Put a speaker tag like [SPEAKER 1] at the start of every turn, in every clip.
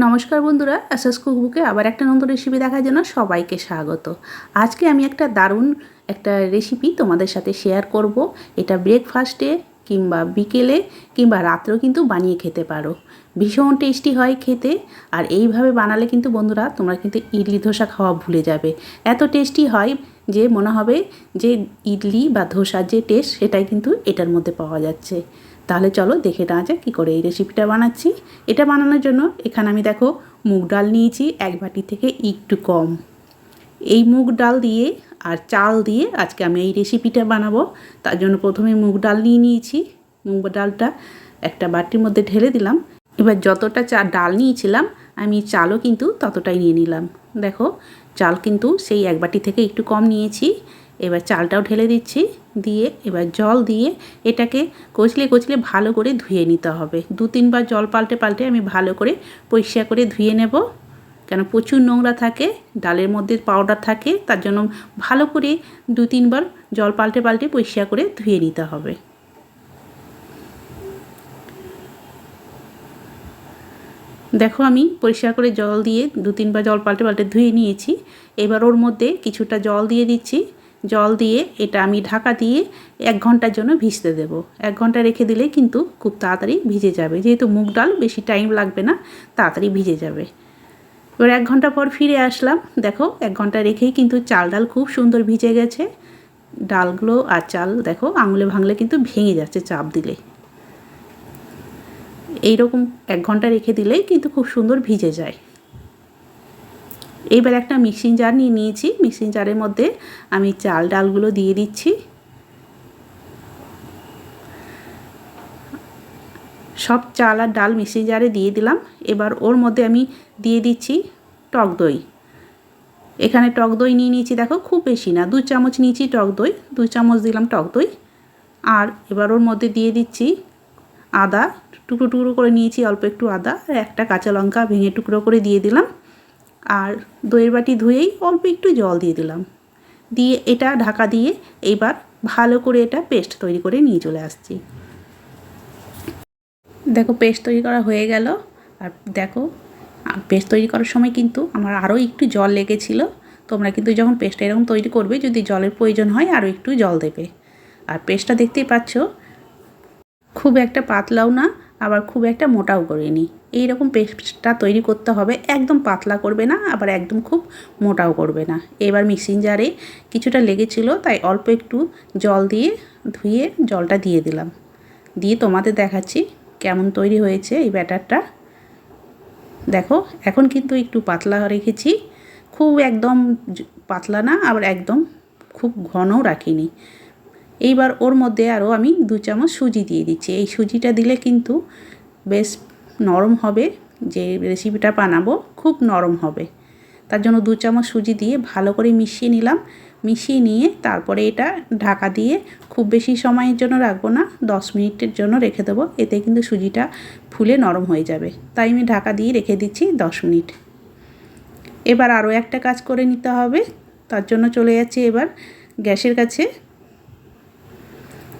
[SPEAKER 1] নমস্কার বন্ধুরা, এসএস কুকবুকে আবার একটা নতুন রেসিপি দেখার জন্য সবাইকে স্বাগত। আজকে আমি একটা দারুণ একটা রেসিপি তোমাদের সাথে শেয়ার করব। এটা ব্রেকফাস্টে কিংবা বিকেলে কিংবা রাত্রেও কিন্তু বানিয়ে খেতে পারো। ভীষণ টেস্টি হয় খেতে আর এইভাবে বানালে কিন্তু বন্ধুরা তোমরা কিন্তু ইডলি ধোসা খাওয়া ভুলে যাবে। এত টেস্টি হয় যে মনে হবে যে ইডলি বা ধোসার যে টেস্ট সেটাই কিন্তু এটার মধ্যে পাওয়া যাচ্ছে। তাহলে চলো দেখে নেওয়া যাক কী করে এই রেসিপিটা বানাচ্ছি। এটা বানানোর জন্য এখানে আমি দেখো মুগ ডাল নিয়েছি, এক বাটি থেকে একটু কম। এই মুগ ডাল দিয়ে আর চাল দিয়ে আজকে আমি এই রেসিপিটা বানাবো। তার জন্য প্রথমে মুগ ডাল নিয়ে নিয়েছি, মুগ ডালটা একটা বাটির মধ্যে ঢেলে দিলাম। এবার যতটা চা, ডাল নিয়েছিলাম, আমি চালও কিন্তু ততটাই নিয়ে নিলাম। দেখো, চাল কিন্তু সেই এক বাটি থেকে একটু কম নিয়েছি। এবার চালটাও ঢেলে দিচ্ছি, দিয়ে এবার জল দিয়ে এটাকে কচলে কচলে ভালো করে ধুয়ে নিতে হবে। দু তিনবার জল পাল্টে পাল্টে আমি ভালো করে পরিষ্কার করে ধুয়ে নেব। কেন প্রচুর নোংরা থাকে, ডালের মধ্যে পাউডার থাকে, তার জন্য ভালো করে দু তিনবার জল পাল্টে পাল্টে পরিষ্কার করে ধুয়ে নিতে হবে। দেখো আমি পরিষ্কার করে জল দিয়ে দু তিনবার জল পাল্টে পাল্টে ধুয়ে নিয়েছি। এবার ওর মধ্যে কিছুটা জল দিয়ে দিচ্ছি। জল দিয়ে এটা আমি ঢাকা দিয়ে এক ঘণ্টার জন্য ভিজতে দেব। এক ঘণ্টা রেখে দিলে কিন্তু খুব তাড়াতাড়ি ভিজে যাবে। যেহেতু মুগ ডাল বেশি টাইম লাগবে না, তাড়াতাড়ি ভিজে যাবে। এবার এক ঘণ্টা পর ফিরে আসলাম। দেখো, এক ঘণ্টা রেখেই কিন্তু চাল ডাল খুব সুন্দর ভিজে গেছে। ডালগুলো আর চাল দেখো, আঙুলে ভাঙলে কিন্তু ভেঙে যাচ্ছে চাপ দিলে। এইরকম এক ঘণ্টা রেখে দিলেই কিন্তু খুব সুন্দর ভিজে যায়। এইবার একটা মিক্সিং জার নিয়ে নিয়েছি। মিক্সিং জারের মধ্যে আমি চাল, ডালগুলো দিয়ে দিচ্ছি। সব চাল আর ডাল মিক্সিং জারে দিয়ে দিলাম। এবার ওর মধ্যে আমি দিয়ে দিচ্ছি টক দই। এখানে টক দই নিয়ে নিয়েছি, দেখো খুব বেশি না, দু চামচ নিয়েছি টক দই, দু চামচ দিলাম টক দই। আর এবার ওর মধ্যে দিয়ে দিচ্ছি আদা, টুকরো টুকরো করে নিয়েছি, অল্প একটু আদা, আর একটা কাঁচা লঙ্কা ভেঙে টুকরো করে দিয়ে দিলাম। আর দইয়ের বাটি ধুয়েই অল্প একটু জল দিয়ে দিলাম। দিয়ে এটা ঢাকা দিয়ে এইবার ভালো করে এটা পেস্ট তৈরি করে নিয়ে চলে আসছি। দেখো পেস্ট তৈরি করা হয়ে গেল। আর দেখো পেস্ট তৈরি করার সময় কিন্তু আমার আরও একটু জল লেগেছিল। তোমরা কিন্তু যখন পেস্টটা এরকম তৈরি করবে, যদি জলের প্রয়োজন হয় আরও একটু জল দেবে। আর পেস্টটা দেখতেই পাচ্ছ, খুব একটা পাতলাও না আবার খুব একটা মোটাও করিনি এই রকম পেস্টটা তৈরি করতে হবে, একদম পাতলা করবে না, আবার একদম খুব মোটাও করবে না। এবার মিক্সিং জারে কিছুটা লেগেছিল, তাই অল্প একটু জল দিয়ে ধুয়ে জলটা দিয়ে দিলাম। দিয়ে তোমাদের দেখাচ্ছি কেমন তৈরি হয়েছে এই ব্যাটারটা। দেখো, এখন কিন্তু একটু পাতলা রেখেছি, খুব একদম পাতলা না, আবার একদম খুব ঘনও রাখিনি। এইবার ওর মধ্যে আরও আমি দু চামচ সুজি দিয়ে দিচ্ছি। এই সুজিটা দিলে কিন্তু বেশ নরম হবে, যে রেসিপিটা বানাবো খুব নরম হবে। তার জন্য দু চামচ সুজি দিয়ে ভালো করে মিশিয়ে নিলাম। মিশিয়ে নিয়ে তারপরে এটা ঢাকা দিয়ে খুব বেশি সময়ের জন্য রাখব না, দশ মিনিটের জন্য রেখে দেবো। এতে কিন্তু সুজিটা ফুলে নরম হয়ে যাবে। তাই আমি ঢাকা দিয়ে রেখে দিচ্ছি দশ মিনিট। এবার আরও একটা কাজ করে নিতে হবে। তার জন্য চলে যাচ্ছে এবার গ্যাসের কাছে।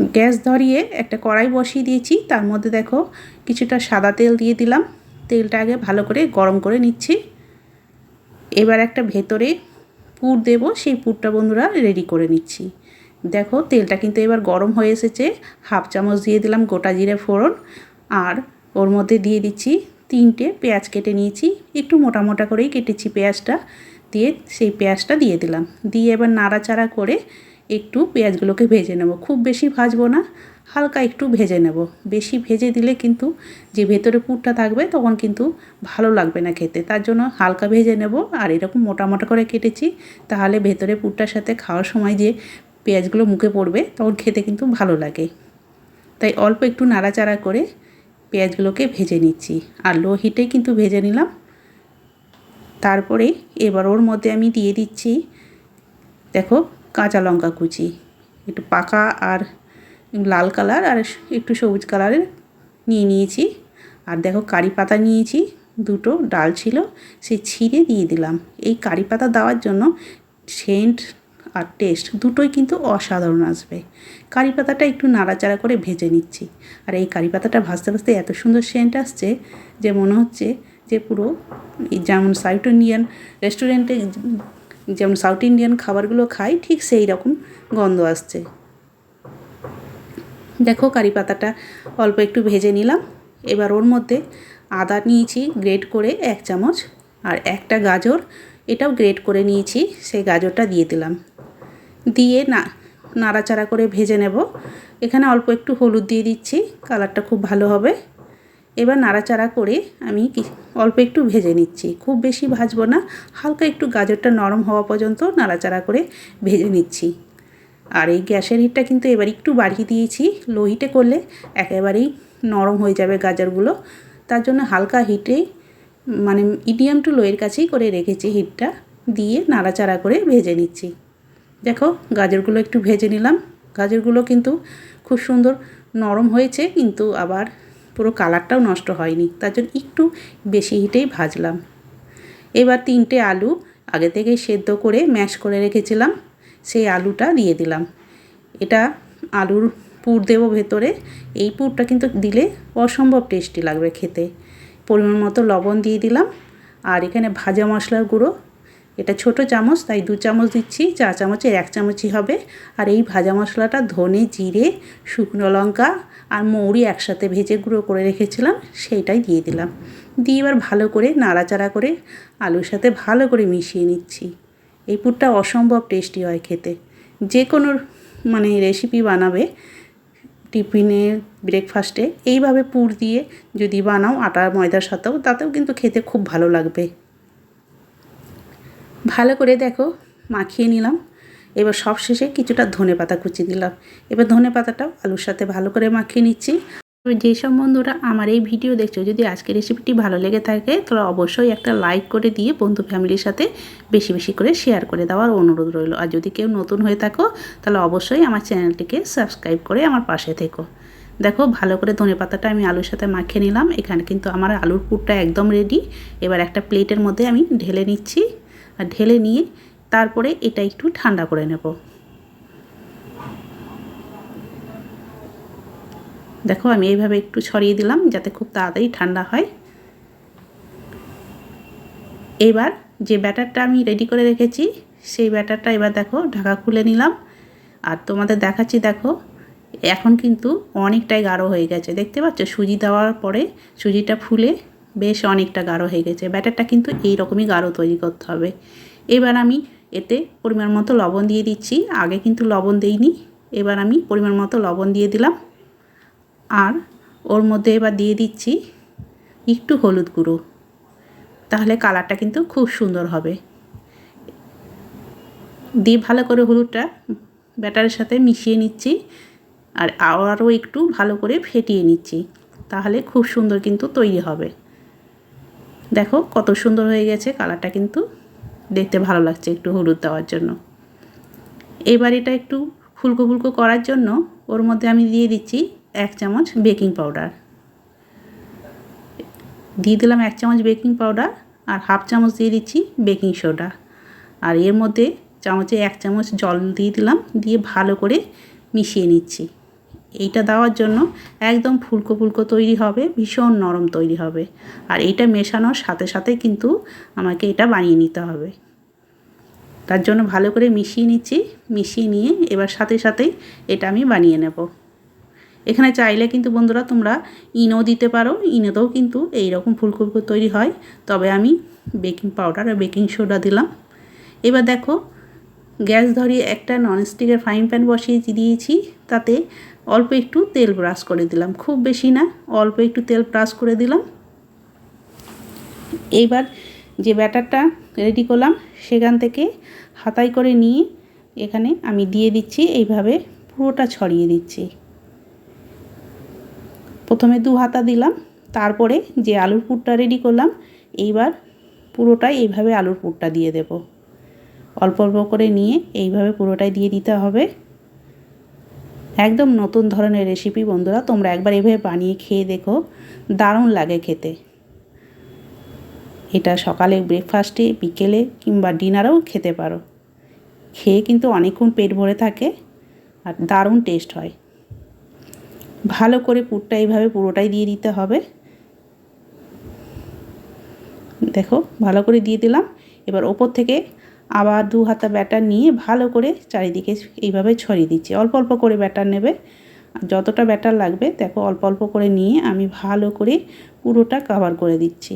[SPEAKER 1] গ্যাস ধরিয়ে একটা কড়াই বসিয়ে দিয়েছি। তার মধ্যে দেখো কিছুটা সাদা তেল দিয়ে দিলাম। তেলটা আগে ভালো করে গরম করে নিচ্ছি। এবার একটা ভেতরে পুর দেব, সেই পুরটা বন্ধুরা রেডি করে নিচ্ছি। দেখো তেলটা কিন্তু এবার গরম হয়ে এসেছে। হাফ চামচ দিয়ে দিলাম গোটা জিরে ফোড়ন। আর ওর মধ্যে দিয়ে দিচ্ছি তিনটে পেঁয়াজ কেটে নিয়েছি। একটু মোটা মোটা করেই কেটেছি পেঁয়াজটা। দিয়ে সেই পেঁয়াজটা দিয়ে দিলাম। দিয়ে এবার নাড়াচাড়া করে একটু পেঁয়াজগুলোকে ভেজে নেব। খুব বেশি ভাজবো না, হালকা একটু ভেজে নেব। বেশি ভেজে দিলে কিন্তু যে ভেতরে পুরটা থাকবে তখন কিন্তু ভালো লাগবে না খেতে। তার জন্য হালকা ভেজে নেব আর এরকম মোটা মোটা করে কেটেছি, তাহলে ভেতরে পুরটার সাথে খাওয়ার সময় যে পেঁয়াজগুলো মুখে পড়বে তখন খেতে কিন্তু ভালো লাগে। তাই অল্প একটু নাড়াচাড়া করে পেঁয়াজগুলোকে ভেজে নিচ্ছি। আর লো হিটে কিন্তু ভেজে নিলাম। তারপরে এবার ওর মধ্যে আমি দিয়ে দিচ্ছি, দেখো কাঁচা লঙ্কা কুচি। একটু পাকা আর লাল কালার আর একটু সবুজ কালারের নিয়ে নিয়েছি। আর দেখো কারি পাতা নিয়েছি, দুটো ডাল ছিল সে ছিঁড়ে দিয়ে দিলাম। এই কারি পাতা দেওয়ার জন্য সেন্ট আর টেস্ট দুটোই কিন্তু অসাধারণ আসবে। কারি পাতাটা একটু নাড়াচাড়া করে ভেজে নিচ্ছি। আর এই কারি পাতাটা ভাজতে ভাজতে এত সুন্দর সেন্ট আসছে যে মনে হচ্ছে যে পুরো যেমন সাউথ ইন্ডিয়ান রেস্টুরেন্টে যেমন সাউথ ইন্ডিয়ান খাবারগুলো খাই, ঠিক সেই রকম গন্ধ আসছে। দেখো কারি পাতাটা অল্প একটু ভেজে নিলাম। এবার ওর মধ্যে আদা নিয়েছি গ্রেট করে এক চামচ, আর একটা গাজর, এটাও গ্রেট করে নিয়েছি, সেই গাজরটা দিয়ে দিলাম। দিয়ে না, নাড়াচাড়া করে ভেজে নেব। এখানে অল্প একটু হলুদ দিয়ে দিচ্ছি, কালারটা খুব ভালো হবে। এবার নাড়াচাড়া করে আমি অল্প একটু ভেজে নিচ্ছি। খুব বেশি ভাজবো না, হালকা একটু গাজরটা নরম হওয়া পর্যন্ত নাড়াচাড়া করে ভেজে নিচ্ছি। আর এই গ্যাসের হিটটা কিন্তু এবার একটু বাড়িয়ে দিয়েছি। লো হিটে করলে একেবারেই নরম হয়ে যাবে গাজরগুলো। তার জন্য হালকা হিটে মানে মিডিয়াম টু লোয়ের কাছেই করে রেখেছি হিটটা, দিয়ে নাড়াচাড়া করে ভেজে নিচ্ছি। দেখো, গাজরগুলো একটু ভেজে নিলাম। গাজরগুলো কিন্তু খুব সুন্দর নরম হয়েছে, কিন্তু আবার পুরো কালারটাও নষ্ট হয়নি, তার জন্য একটু বেশি হিটেই ভাজলাম। এবার তিনটে আলু আগে থেকে সেদ্ধ করে ম্যাশ করে রেখেছিলাম, সেই আলুটা দিয়ে দিলাম। এটা আলুর পুর দেবো ভেতরে, এই পুরটা কিন্তু দিলে অসম্ভব টেস্টি লাগবে খেতে। পরিমাণ মতো লবণ দিয়ে দিলাম, আর এখানে ভাজা মশলার গুঁড়ো এটা ছোট চামচ, তাই দু চামচ দিচ্ছি চা চামচের এক চামচই হবে। আর এই ভাজা মশলাটা ধনে, জিরে, শুকনো লঙ্কা আর মৌরি একসাথে ভেজে গুঁড়ো করে রেখেছিলাম, সেইটাই দিয়ে দিলাম। দিয়ে এবার ভালো করে নাড়াচাড়া করে আলুর সাথে ভালো করে মিশিয়ে নিচ্ছি। এই পুরটা অসম্ভব টেস্টি হয় খেতে। যে কোনো মানে রেসিপি বানাবে টিফিনে ব্রেকফাস্টে এইভাবে পুর দিয়ে যদি বানাও আটা ময়দার সাথেও, তাতেও কিন্তু খেতে খুব ভালো লাগবে। ভালো করে দেখো, মাখিয়ে নিলাম। এবার সব শেষে কিছুটা ধনে পাতা কুচি দিলাম। এবার ধনে পাতাটাও আলুর সাথে ভালো করে মাখিয়ে নিচ্ছি। যেসব বন্ধুরা আমার এই ভিডিও দেখছ, যদি আজকের রেসিপিটি ভালো লেগে থাকে, তাহলে অবশ্যই একটা লাইক করে দিয়ে বন্ধু ফ্যামিলির সাথে বেশি বেশি করে শেয়ার করে দেওয়ার অনুরোধ রইল। আর যদি কেউ নতুন হয়ে থাকো, তাহলে অবশ্যই আমার চ্যানেলটিকে সাবস্ক্রাইব করে আমার পাশে থেকো। দেখো, ভালো করে ধনে পাতাটা আমি আলুর সাথে মাখিয়ে নিলাম। এখানে কিন্তু আমার আলুর পুরটা একদম রেডি এবার একটা প্লেটের মধ্যে আমি ঢেলে নিচ্ছি। আর ঢেলে নিয়ে তারপরে এটা একটু ঠান্ডা করে নেব। দেখো আমি এইভাবে একটু ছড়িয়ে দিলাম যাতে খুব তাড়াতাড়ি ঠান্ডা হয়। এবার যে ব্যাটারটা আমি রেডি করে রেখেছি, সেই ব্যাটারটা এবার দেখো ঢাকা খুলে নিলাম। আর তোমাদের দেখাচ্ছি দেখো, এখন কিন্তু অনেকটাই গাঢ় হয়ে গেছে। দেখতে পাচ্ছ সুজি দেওয়ার পরে সুজিটা ফুলে বেশ অনেকটা গাঢ় হয়ে গেছে। ব্যাটারটা কিন্তু এই রকমই গাঢ় তৈরি করতে হবে। এবার আমি এতে পরিমাণ মতো লবণ দিয়ে দিচ্ছি। আগে কিন্তু লবণ দেইনি। এবার আমি পরিমাণ মতো লবণ দিয়ে দিলাম। আর ওর মধ্যে এবার দিয়ে দিচ্ছি একটু হলুদ গুঁড়ো। তাহলে কালারটা কিন্তু খুব সুন্দর হবে। দিয়ে ভালো করে হলুদটা ব্যাটারের সাথে মিশিয়ে নিচ্ছি। আর আরও একটু ভালো করে ফেটিয়ে নিচ্ছি। তাহলে খুব সুন্দর কিন্তু তৈরি হবে। দেখো কত সুন্দর হয়ে গেছে কালারটা কিন্তু দেখতে ভালো লাগছে একটু হলুদ দেওয়ার জন্য। এবার এটা একটু ফুলকো ফুলকো করার জন্য ওর মধ্যে আমি দিয়ে দিচ্ছি এক চামচ বেকিং পাউডার। দিয়ে দিলাম এক চামচ বেকিং পাউডার আর হাফ চামচ দিয়ে দিচ্ছি বেকিং সোডা। আর এর মধ্যে চামচে এক চামচ জল দিয়ে দিলাম, দিয়ে ভালো করে মিশিয়ে নিচ্ছি। এইটা দেওয়ার জন্য একদম ফুলকো ফুলকো তৈরি হবে, ভীষণ নরম তৈরি হবে। আর এইটা মেশানোর সাথে সাথে কিন্তু আমাকে এটা বানিয়ে নিতে হবে। তার জন্য ভালো করে মিশিয়ে নিচ্ছি, মিশিয়ে নিয়ে এবার সাথে সাথেই এটা আমি বানিয়ে নেব। এখানে চাইলে কিন্তু বন্ধুরা তোমরা ইনো দিতে পারো, ইনোতেও কিন্তু এই রকম ফুলকো তৈরি হয়। তবে আমি বেকিং পাউডার আর বেকিং সোডা দিলাম। এবার দেখো, গ্যাস ধরিয়ে একটা ননস্টিকের ফ্রাইং প্যান বসিয়ে দিয়েছি, তাতে অল্প একটু তেল ব্রাশ করে দিলাম। খুব বেশি না, অল্প একটু তেল ব্রাশ করে দিলাম। এইবার যে ব্যাটারটা রেডি করলাম, সেখান থেকে হাতাই করে নিয়ে এখানে আমি দিয়ে দিচ্ছি, এইভাবে পুরোটা ছড়িয়ে দিচ্ছি। প্রথমে দু হাতা দিলাম, তারপরে যে আলুর পুরটা রেডি করলাম, এইবার পুরোটাই এইভাবে আলুর পুরটা দিয়ে দেব। অল্প অল্প করে নিয়ে এইভাবে পুরোটাই দিয়ে দিতে হবে। একদম নতুন ধরনের রেসিপি বন্ধুরা, তোমরা একবার এভাবে বানিয়ে খেয়ে দেখো। দারুণ লাগে খেতে। এটা সকালে ব্রেকফাস্টে বিকেলে কিংবা ডিনারেও খেতে পারো। খেয়ে কিন্তু অনেকক্ষণ পেট ভরে থাকে আর দারুণ টেস্ট হয়। ভালো করে পুরটা এইভাবে পুরোটাই দিয়ে দিতে হবে। দেখো, ভালো করে দিয়ে দিলাম। এবার ওপর থেকে আবার দু হাতা ব্যাটার নিয়ে ভালো করে চারিদিকে এইভাবে ছড়িয়ে দিচ্ছি। অল্প অল্প করে ব্যাটার নেবে। যতটা ব্যাটার লাগবে, দেখো অল্প অল্প করে নিয়ে আমি ভালো করে পুরোটা কাভার করে দিচ্ছি।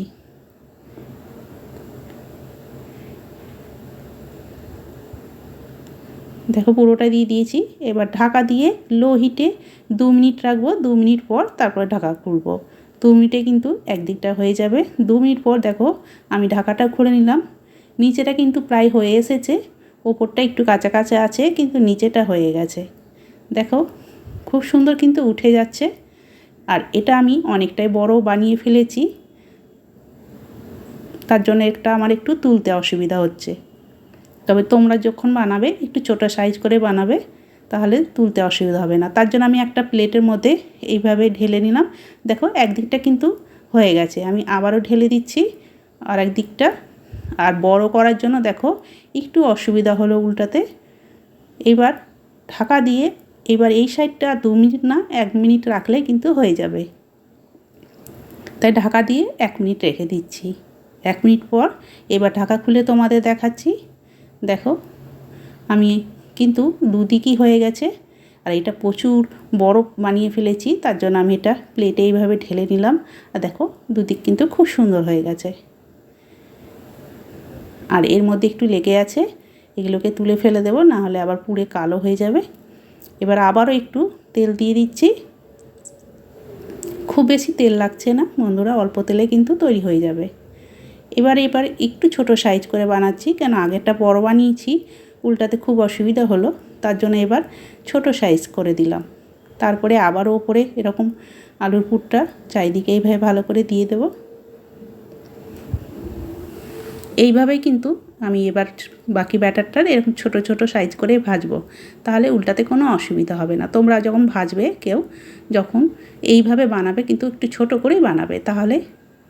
[SPEAKER 1] দেখো পুরোটা দিয়ে দিয়েছি। এবার ঢাকা দিয়ে লো হিটে দু মিনিট রাখব। দু মিনিট পর তারপরে ঢাকা খুলবো। দু মিনিটে কিন্তু একদিকটা হয়ে যাবে। দু মিনিট পর দেখো আমি ঢাকাটা খুলে নিলাম। নিচেটা কিন্তু প্রায় হয়ে এসেছে, ওপরটা একটু কাঁচা কাঁচা আছে, কিন্তু নিচেটা হয়ে গেছে। দেখো, খুব সুন্দর কিন্তু উঠে যাচ্ছে। আর এটা আমি অনেকটাই বড় বানিয়ে ফেলেছি। তার জন্য একটা আমার একটু তুলতে অসুবিধা হচ্ছে। তবে তোমরা যখন বানাবে, একটু ছোটো সাইজ করে বানাবে, তাহলে তুলতে অসুবিধা হবে না। তার জন্য আমি একটা প্লেটের মধ্যে এইভাবে ঢেলে নিলাম। দেখো, একদিকটা কিন্তু হয়ে গেছে। আমি আবারও ঢেলে দিচ্ছি আর একদিকটা আর বড় করার জন্য দেখো একটু অসুবিধা হলো উল্টাতে। এবার ঢাকা দিয়ে এবার এই সাইডটা দু মিনিট না, এক মিনিট রাখলে কিন্তু হয়ে যাবে। তাই ঢাকা দিয়ে এক মিনিট রেখে দিচ্ছি। এক মিনিট পর এবার ঢাকা খুলে তোমাদের দেখাচ্ছি। দেখো, আমি কিন্তু দুদিকই হয়ে গেছে। আর এটা প্রচুর বরফ বানিয়ে ফেলেছি, তার জন্য আমি এটা প্লেটে এইভাবে ঢেলে নিলাম। আর দেখো, দুদিক কিন্তু খুব সুন্দর হয়ে গেছে। আর এর মধ্যে একটু লেগে আছে, এগুলোকে তুলে ফেলে দেবো না হলে আবার পুড়ে কালো হয়ে যাবে। এবার আবারও একটু তেল দিয়ে দিচ্ছি। খুব বেশি তেল লাগছে না, বন্ধুরা, অল্প তেলে কিন্তু তৈরি হয়ে যাবে। এবার এবার একটু ছোট সাইজ করে বানাচ্ছি, কেন আগেরটা বড় বানিয়েছি, উল্টাতে খুব অসুবিধা হলো, তার জন্য এবার ছোট সাইজ করে দিলাম। তারপরে আবারও ওপরে এরকম আলুর পুরটা চারিদিকে এইভাবে ভালো করে দিয়ে দেব। এইভাবেই কিন্তু আমি এবার বাকি ব্যাটারটার এরকম ছোট ছোট সাইজ করে ভাজবো। তাহলে উল্টাতে কোনো অসুবিধা হবে না। তোমরা যখন ভাজবে কেউ, যখন এইভাবে বানাবে কিন্তু একটু ছোট করেই বানাবে, তাহলে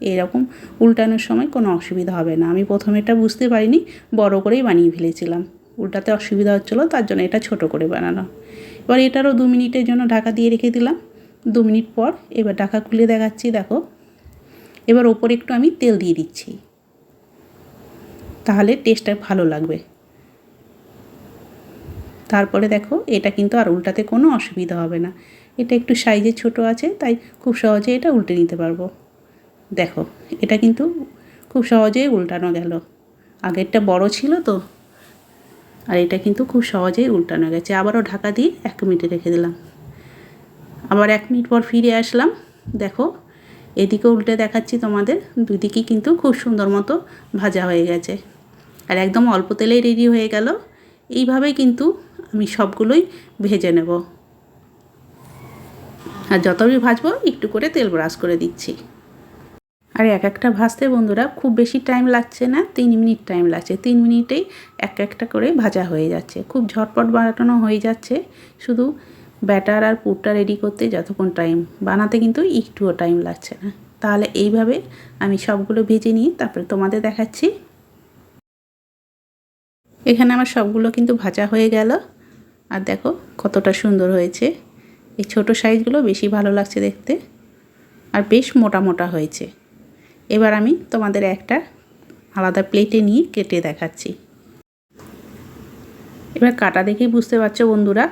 [SPEAKER 1] এরকম উল্টানোর সময় কোনো অসুবিধা হবে না। আমি প্রথমে এটা বুঝতে পারিনি, বড় করেই বানিয়ে ফেলেছিলাম। উল্টাতে অসুবিধা হচ্ছিল, তার জন্য এটা ছোট করে বানানো। এবার এটারও দু মিনিটের জন্য ঢাকা দিয়ে রেখে দিলাম। দু মিনিট পর এবার ঢাকা খুলে দেখাচ্ছি, দেখো। এবার ওপরে একটু আমি তেল দিয়ে দিচ্ছি। তাহলে টেস্টটা ভালো লাগবে। তারপরে দেখো, এটা কিন্তু আর উল্টাতে কোনো অসুবিধা হবে না। এটা একটু সাইজে ছোট আছে, তাই খুব সহজে এটা উল্টে নিতে পারব। দেখো, এটা কিন্তু খুব সহজেই উল্টানো গেল। আগেরটা বড় ছিল তো, আর এটা কিন্তু খুব সহজেই উল্টানো গেছে। আবারও ঢাকা দিয়ে এক মিনিটে রেখে দিলাম। আবার এক মিনিট পর ফিরে আসলাম। দেখো, এদিকে উল্টে দেখাচ্ছি তোমাদের। দুদিকেই কিন্তু খুব সুন্দর মতো ভাজা হয়ে গেছে। আর একদম অল্প তেলেই রেডি হয়ে গেল। এইভাবেই কিন্তু আমি সবগুলোই ভেজে নেব। আর যতই ভাজবো, একটু করে তেল ব্রাশ করে দিচ্ছি। আর এক একটা ভাজতে বন্ধুরা খুব বেশি টাইম লাগছে না, তিন মিনিট টাইম লাগছে। তিন মিনিটেই এক একটা করে ভাজা হয়ে যাচ্ছে। খুব ঝটপট বানানো হয়ে যাচ্ছে। শুধু ব্যাটার আর পুরটা রেডি করতে যতক্ষণ টাইম বানাতে কিন্তু একটুও টাইম লাগছে না। তাহলে এইভাবে আমি সবগুলো ভেজে নিয়ে তারপরে তোমাদের দেখাচ্ছি। এখানে আমার সবগুলো কিন্তু ভাজা হয়ে গেল। আর দেখো কতটা সুন্দর হয়েছে। এই ছোট সাইজগুলো বেশি ভালো লাগছে দেখতে। আর বেশ মোটা মোটা হয়েছে। এবার আমি তোমাদের একটা আলাদা প্লেটে নিয়ে কেটে দেখাচ্ছি। এবার কাটা দেখেই বুঝতে পারছ বন্ধুরা,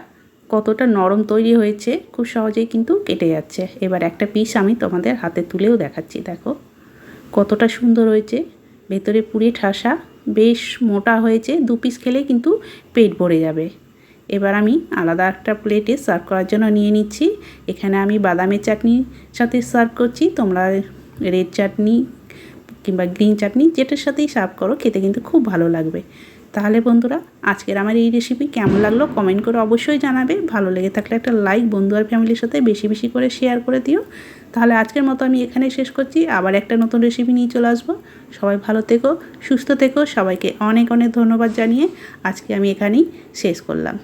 [SPEAKER 1] কতটা নরম তৈরি হয়েছে। খুব সহজেই কিন্তু কেটে যাচ্ছে। এবার একটা পিস আমি তোমাদের হাতে তুলেও দেখাচ্ছি, দেখো। কতটা সুন্দর হয়েছে। ভেতরে পুরে ঠাসা। বেশ মোটা হয়েছে, দু পিস খেলে কিন্তু পেট ভরে যাবে। এবার আমি আলাদা একটা প্লেটে সার্ভ করার জন্য নিয়ে নিচ্ছি। এখানে আমি বাদামের চাটনির সাথে সার্ভ করছি। তোমরা রেড চাটনি কিংবা গ্রিন চাটনি যেটার সাথেই সার্ভ করো, খেতে কিন্তু খুব ভালো লাগবে। তাহলে বন্ধুরা, আজকের আমার এই রেসিপি কেমন লাগল কমেন্ট করে অবশ্যই জানাবে। ভালো লেগে থাকলে একটা লাইক বন্ধু আর ফ্যামিলির সাথে বেশি বেশি করে শেয়ার করে দিও। তাহলে আজকের মতো আমি এখানে শেষ করছি। আবার একটা নতুন রেসিপি নিয়ে চলে আসব। সবাই ভালো থেকো, সুস্থ থেকো। সবাইকে অনেক অনেক ধন্যবাদ জানিয়ে আজকে আমি এখানেই শেষ করলাম।